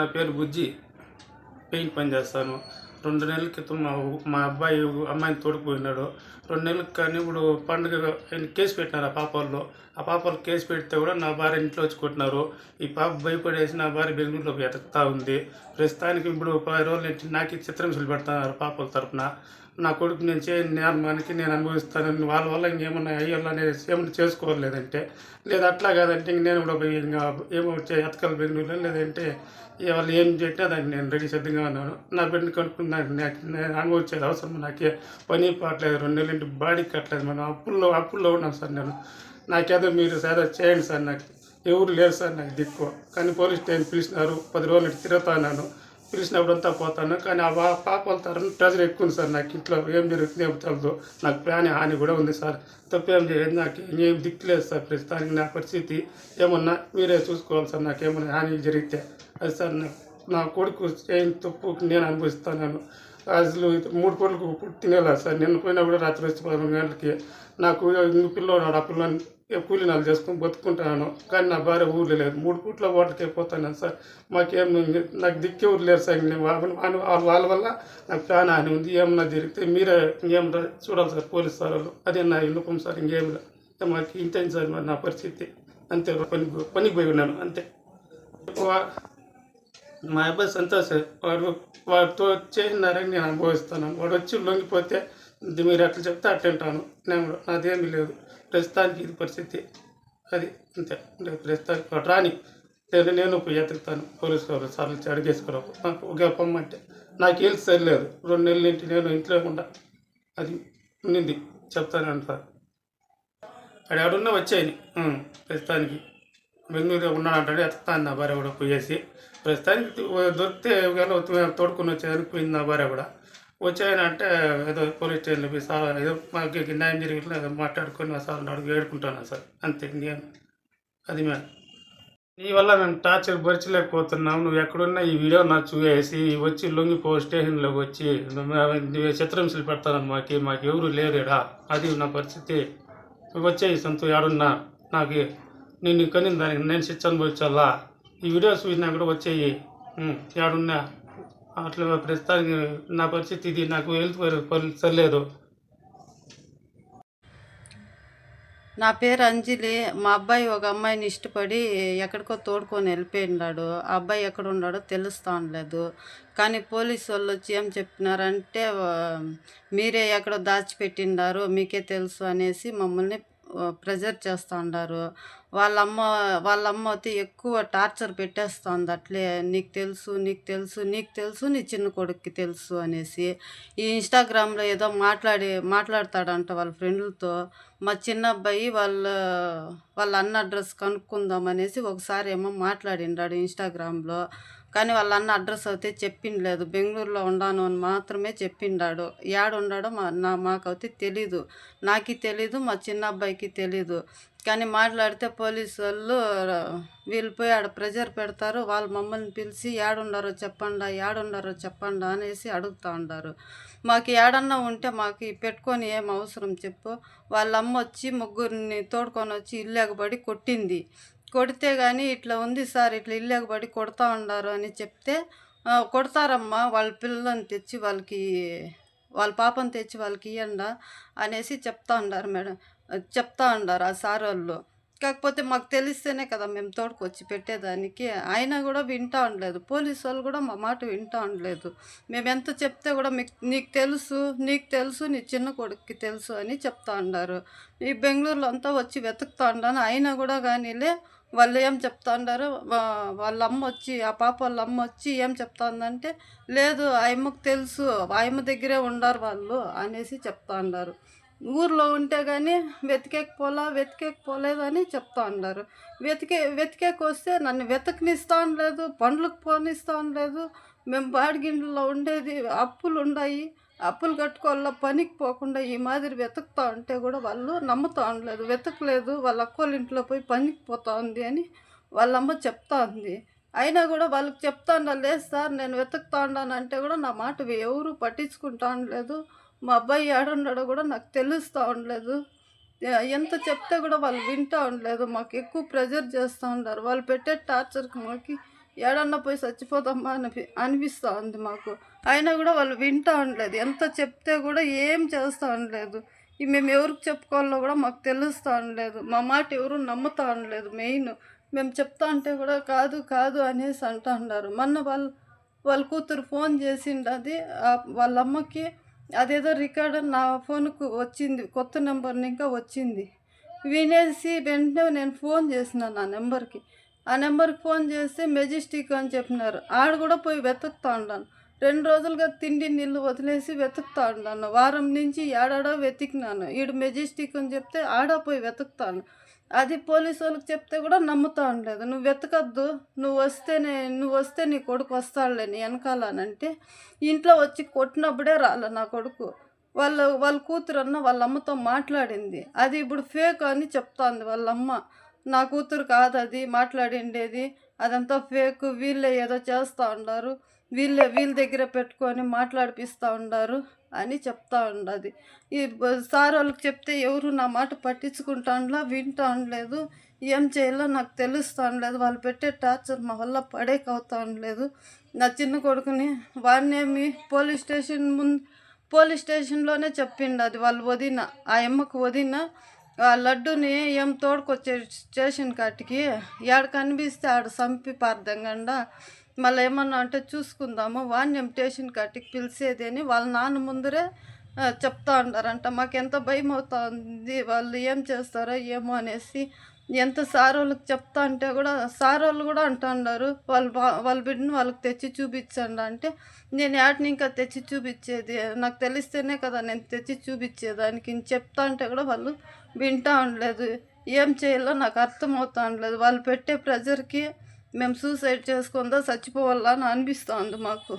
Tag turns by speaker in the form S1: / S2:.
S1: నా పేరు బుజ్జి. పెయింట్ పని చేస్తాను రెండు నెలల క్రితం మా మా అబ్బాయి అమ్మాయిని తోడుకుపోయినాడు. రెండు నెలలకు కానీ ఇప్పుడు పండుగ ఆయన కేసు పెట్టినారు ఆ పాపల్లో. ఆ పాపలు కేసు పెడితే కూడా నా భార్య ఇంట్లో వచ్చి కొట్టినారు. ఈ పాప భయపడేసి నా భార్య బెంగళూరులో ఎతుకుతా ఉంది. ప్రస్తుతానికి ఇప్పుడు పది రోజుల నుంచి నాకు చిత్రం పెడతారు పాపల తరపున. నా కొడుకు నేను చేయని నేర్మానికి నేను అనుభవిస్తానని వాళ్ళ వల్ల ఇంకేమన్నా అయ్యాలని ఏమన్నా చేసుకోలేదంటే లేదా అట్లా కాదంటే ఇంక నేను కూడా పోయి ఇంకా ఏమో చే- ఎతకాలి బెంగళూరులో లేదంటే వాళ్ళు ఏం చెప్తే దానికి నేను రెడీ సిద్ధంగా ఉన్నాను. నా బిడ్డని కనుక్కున్నాను నాకు నేను అనుభవించేది అవసరం. నాకే పని పాటలేదు. రెండు నెలలు బాడీకి కట్టలేదు. మనం అప్పుల్లో అప్పుల్లో ఉన్నాను సార్ నేను. నాకేదో మీరు ఏదో చేయండి సార్ నాకు. ఎవరు లేరు సార్ నాకు దిక్కు. కానీ పోలీస్ స్టేషన్ పిలిచినారు. పది రోజులు తిరుగుతా తిరుగుతాను పిలిచినప్పుడంతా పోతాను కానీ ఆ పా- పాప వెళ్తారని ప్రెజర్ ఎక్కువ ఉంది సార్ నాకు ఇంట్లో. ఏం జరుగుతుంది ఏం తెలదు నాకు ప్లాన్ హాని కూడా ఉంది సార్. తప్పేం చేయదు నాకు ఏం దిక్కులేదు సార్. ప్రస్తుతానికి నా పరిస్థితి ఏమన్నా మీరే చూసుకోవాలి సార్ నాకు ఏమన్నా హాని జరిగితే. అది సార్ నా కొడుకు చేయని తప్పు నేను అనుభవిస్తాను అసలు మూడు కోట్లకు తినేలా సార్. నిన్న పోయినా కూడా రాత్రి వచ్చి పదకొండు గంటలకి నాకు ఇంక పిల్లోడు ఆ పిల్లని కూలినాలు చేసుకొని బతుకుంటాను. కానీ నా భార్య ఊర్లో లేదు. మూడు పూట్ల ఓట్లకి పోతాను సార్. మాకేం నాకు దిక్కే ఊరు లేరు సార్. నేను వాళ్ళ వాళ్ళ- వాళ్ళ వల్ల నాకు ప్రాణ హాని ఉంది. ఏమన్నా జరిగితే మీరే ఇంకేం చూడాలి సార్. పోలీస్ సార్ వాళ్ళు అదే నా విన్నపం సార్ ఇంకేం మాకు ఇంతే సార్ మరి నా పరిస్థితి. అంతే పని పనికి పోయి ఉన్నాను. అంతే. వా- మా అబ్బాయి సంతోష్. వాడు వాడితో చేసినారని నేను అనుభవిస్తాను వాడు వచ్చి లొంగిపోతే ఇది మీరు అట్లా చెప్తే అట్లా ఉంటాను నేను నాదేమీ లేదు. ప్రస్తుతానికి ఇది పరిస్థితి. అది అంతే. అంటే ప్రస్తుతానికి రాని. నేను నేను ఎతుకుతాను పోలీసు వాళ్ళు సార్లు వచ్చి అడిగేసుకోవడం నాకు ఒక పొమ్మంటే నాకు ఏం సరిలేదు. రెండు నెలల ఇంటి నేను ఇంట్లో ఉండా అది ఉండింది చెప్తాను సార్. అక్కడ ఎవడున్నా వచ్చాయని ప్రస్తుతానికి. బెంగళూరులో ఉన్నాడంటాడు ఎత్తుతాను నా భార్య కూడా పోయేసి. ప్రస్తుతానికి దొరికితే ఒకవేళ తోడుకుని వచ్చేదానికి పోయింది నా భార్య కూడా. వచ్చాయనంటే ఏదో పోలీస్ స్టేషన్లో పోయి సార్ ఏదో మాకు న్యాయం జరిగిన ఏదో మాట్లాడుకొని సార్ అడుగు వేడుకుంటాను సార్. అంతే ఇంకేం అది మే నీ వల్ల నేను టార్చర్ భరించలేకపోతున్నాం నువ్వు ఎక్కడున్నా ఈ వీడియో నాకు చూసేసి వచ్చి లొంగిపో స్టేషన్లోకి వచ్చి. నువ్వు పెడతానని పెడతాను మాకి మాకు ఎవరు లేరుడా? అది నా పరిస్థితి. నువ్వు వచ్చేయి సొంత ఏడున్నా నాకు నేను కని దానికి నేను శిక్ష అనుభవించాలా? ఈ వీడియో చూసినా కూడా వచ్చేయి. ఏడున్నా అట్లా ప్రస్తుతానికి నా పరిస్థితి ఇది. నాకు హెల్త్ సరిలేదు.
S2: నా పేరు అంజలి. మా అబ్బాయి ఒక అమ్మాయిని ఇష్టపడి ఎక్కడికో తోడుకొని వెళ్ళిపోయినాడు. ఆ అబ్బాయి ఎక్కడ ఉన్నాడో తెలుస్తా ఉండలేదు కానీ పోలీసు వాళ్ళు వచ్చి ఏం చెప్పినారంటే మీరే ఎక్కడో దాచిపెట్టిండారు మీకే తెలుసు అనేసి మమ్మల్ని ప్రెజర్ చేస్తూ ఉన్నారు వాళ్ళ అమ్మ వాళ్ళ అమ్మ అయితే ఎక్కువ టార్చర్ పెట్టేస్తుంది. అట్లే నీకు తెలుసు నీకు తెలుసు నీకు తెలుసు నీ చిన్న కొడుక్కి తెలుసు అనేసి ఈ ఇన్స్టాగ్రామ్లో ఏదో మాట్లాడి మాట్లాడతాడంట వాళ్ళ ఫ్రెండ్లతో. మా చిన్న అబ్బాయి వాళ్ళ వాళ్ళ అన్న అడ్రస్ కనుక్కుందాం అనేసి ఒకసారి ఏమో మాట్లాడిండాడు ఇన్స్టాగ్రామ్లో. కానీ వాళ్ళ అన్న అడ్రస్ అయితే చెప్పిండలేదు. బెంగళూరులో ఉండాను అని మాత్రమే చెప్పిండాడు. యాడ మా నా మాకైతే తెలీదు. నాకు తెలీదు మా చిన్న అబ్బాయికి తెలీదు. కానీ మాట్లాడితే పోలీసు వాళ్ళు వీళ్ళు పోయి ఆడ ప్రెజర్ పెడతారు వాళ్ళు మమ్మల్ని పిలిచి ఏడుండారో చెప్పండా ఏడుండారో చెప్పండా అనేసి అడుగుతూ ఉండారు. మాకు ఏడన్నా ఉంటే మాకు పెట్టుకొని ఏం అవసరం చెప్పు. వాళ్ళ అమ్మ వచ్చి ముగ్గురిని తోడుకొని వచ్చి ఇల్లేకబడి కొట్టింది. కొడితే కానీ ఇట్లా ఉంది సార్ ఇట్లా ఇల్లేకబడి కొడతా ఉన్నారు అని చెప్తే కొడతారమ్మా వాళ్ళ పిల్లల్ని తెచ్చి వాళ్ళకి వాళ్ళ పాపని తెచ్చి వాళ్ళకి ఇవ్వండా అనేసి చెప్తా ఉండారు మేడం. చెప్తా ఉండారు ఆ సార్ వాళ్ళు. కాకపోతే మాకు తెలిస్తేనే కదా మేము తోడుకొచ్చి పెట్టేదానికి. అయినా కూడా వింటా ఉండలేదు. పోలీసు వాళ్ళు కూడా మా మాట వింటా ఉండలేదు. మేము ఎంత చెప్తే కూడా మీకు నీకు తెలుసు నీకు తెలుసు నీ చిన్న కొడుక్కి తెలుసు అని చెప్తా ఉన్నారు. ఈ బెంగళూరులో అంతా వచ్చి వెతుకుతా ఉన్నాను. అయినా కూడా కానీలే వాళ్ళు ఏం చెప్తాండారు? వాళ్ళ అమ్మ వచ్చి ఆ పాప వాళ్ళ అమ్మ వచ్చి ఏం చెప్తా ఉందంటే లేదు ఆ అమ్మకు తెలుసు ఆయమ్మ అమ్మ దగ్గరే ఉండారు వాళ్ళు అనేసి చెప్తా ఊర్లో ఉంటే కానీ వెతికేకపోలా వెతికేకపోలేదని చెప్తా ఉన్నారు వెతికే వెతికేకి వస్తే నన్ను వెతకనిస్తా ఉండలేదు పండ్లకు పోనిస్తా ఉండలేదు మేము బాడిగిండ్లలో ఉండేది అప్పులు ఉన్నాయి అప్పులు కట్టుకోవాల పనికి పోకుండా ఈ మాదిరి వెతుకుతా ఉంటే కూడా వాళ్ళు నమ్ముతా ఉండలేదు. వెతకలేదు. వాళ్ళ అక్కోళ్ళ ఇంట్లో పోయి పనికి పోతా ఉంది అని వాళ్ళమ్మ చెప్తా ఉంది. అయినా కూడా వాళ్ళకి చెప్తా లేదు సార్ నేను వెతుకుతా ఉన్నాను అంటే కూడా నా మాట ఎవరు పట్టించుకుంటా ఉండలేదు. మా అబ్బాయి ఏడున్నాడో కూడా నాకు తెలుస్తూ ఉండలేదు. ఎంత చెప్తే కూడా వాళ్ళు వింటా ఉండలేదు. మాకు ఎక్కువ ప్రెజర్ చేస్తూ ఉన్నారు. వాళ్ళు పెట్టే టార్చర్కి మాకు ఏడన్నా పోయి చచ్చిపోతామా అని అనిపిస్తూ ఉంది మాకు. అయినా కూడా వాళ్ళు వింటా ఉండలేదు ఎంత చెప్తే కూడా ఏం చేస్తూ ఉండలేదు ఈ మేము ఎవరికి చెప్పుకోవాలో కూడా మాకు తెలుస్తూ ఉండలేదు మా మాట ఎవరు నమ్ముతా ఉండలేదు మెయిన్ మేము చెప్తా అంటే కూడా కాదు కాదు అనేసి అంటా ఉన్నారు మొన్న వాళ్ళ వాళ్ళ కూతురు ఫోన్ చేసిండది వాళ్ళ అమ్మకి అదేదో రికార్డ్ నా ఫోన్కు వచ్చింది. కొత్త నెంబర్ని ఇంకా వచ్చింది. వినేసి వెంటనే నేను ఫోన్ చేసిన నా నెంబర్కి. ఆ నెంబర్కి ఫోన్ చేస్తే మెజెస్టిక్ అని చెప్పినారు. ఆడ కూడా పోయి వెతుకుతా ఉన్నాను రెండు రోజులుగా తిండి నీళ్ళు వదిలేసి వెతుకుతా ఉన్నాను వారం నుంచి ఏడాడో వెతికినాను. ఈడు మెజెస్టిక్ అని చెప్తే ఆడ పోయి వెతుకుతాను అది పోలీసు వాళ్ళకి చెప్తే కూడా నమ్ముతా ఉండలేదు నువ్వు వెతకద్దు. నువ్వు వస్తేనే నువ్వు వస్తే నీ కొడుకు వస్తాడులే నీ వెనకాలనంటే ఇంట్లో వచ్చి కొట్టినప్పుడే రాలే నా కొడుకు. వాళ్ళ వాళ్ళ కూతురు అన్న వాళ్ళ అమ్మతో మాట్లాడింది. అది ఇప్పుడు ఫేక్ అని చెప్తాంది వాళ్ళ అమ్మ. నా కూతురు కాదు అది మాట్లాడిండేది. అదంతా ఫేక్. వీళ్ళే ఏదో చేస్తూ ఉన్నారు వీళ్ళే వీళ్ళ దగ్గర పెట్టుకొని మాట్లాడిపిస్తూ ఉన్నారు అని చెప్తా ఉండదు. ఈ సార్ వాళ్ళకి చెప్తే ఎవరు నా మాట పట్టించుకుంటానులా వింటా ఉండలేదు ఏం చేయాలో నాకు తెలుస్తా ఉండలేదు వాళ్ళు పెట్టే టార్చర్ మా వల్ల పడేక అవుతా ఉండలేదు నా చిన్న కొడుకుని వాడినేమి పోలీస్ స్టేషన్ ముందు పోలీస్ స్టేషన్లోనే చెప్పిండు అది. వాళ్ళు వదిన ఆ అమ్మకు వదిన ఆ లడ్డుని ఏం తోడుకొచ్చే స్టేషన్ కాటికి ఏడ కనిపిస్తే ఆడ సంపి పారదంగండా మళ్ళీ ఏమన్నా అంటే చూసుకుందాము వాణ్యం స్టేషన్ కాటికి పిలిచేది అని వాళ్ళ నాన్న ముందరే చెప్తా ఉంటారంట మాకు ఎంత భయం అవుతుంది వాళ్ళు ఏం చేస్తారో ఏమో అనేసి ఎంత సార్ వాళ్ళకి చెప్తా అంటే కూడా సార్ వాళ్ళు కూడా అంటున్నారు వాళ్ళు వాళ్ళ బిడ్డను వాళ్ళకి తెచ్చి చూపించండి అంటే నేను యాటిని ఇంకా తెచ్చి చూపించేది నాకు తెలిస్తేనే కదా నేను తెచ్చి చూపించేదానికి. ఇంక చెప్తా అంటే కూడా వాళ్ళు వింటా ఉండలేదు. ఏం చేయాలో నాకు అర్థమవుతా ఉండలేదు. వాళ్ళు పెట్టే ప్రెజర్కి మేము సూసైడ్ చేసుకుందా చచ్చిపోవాలా అని అనిపిస్తుంది మాకు.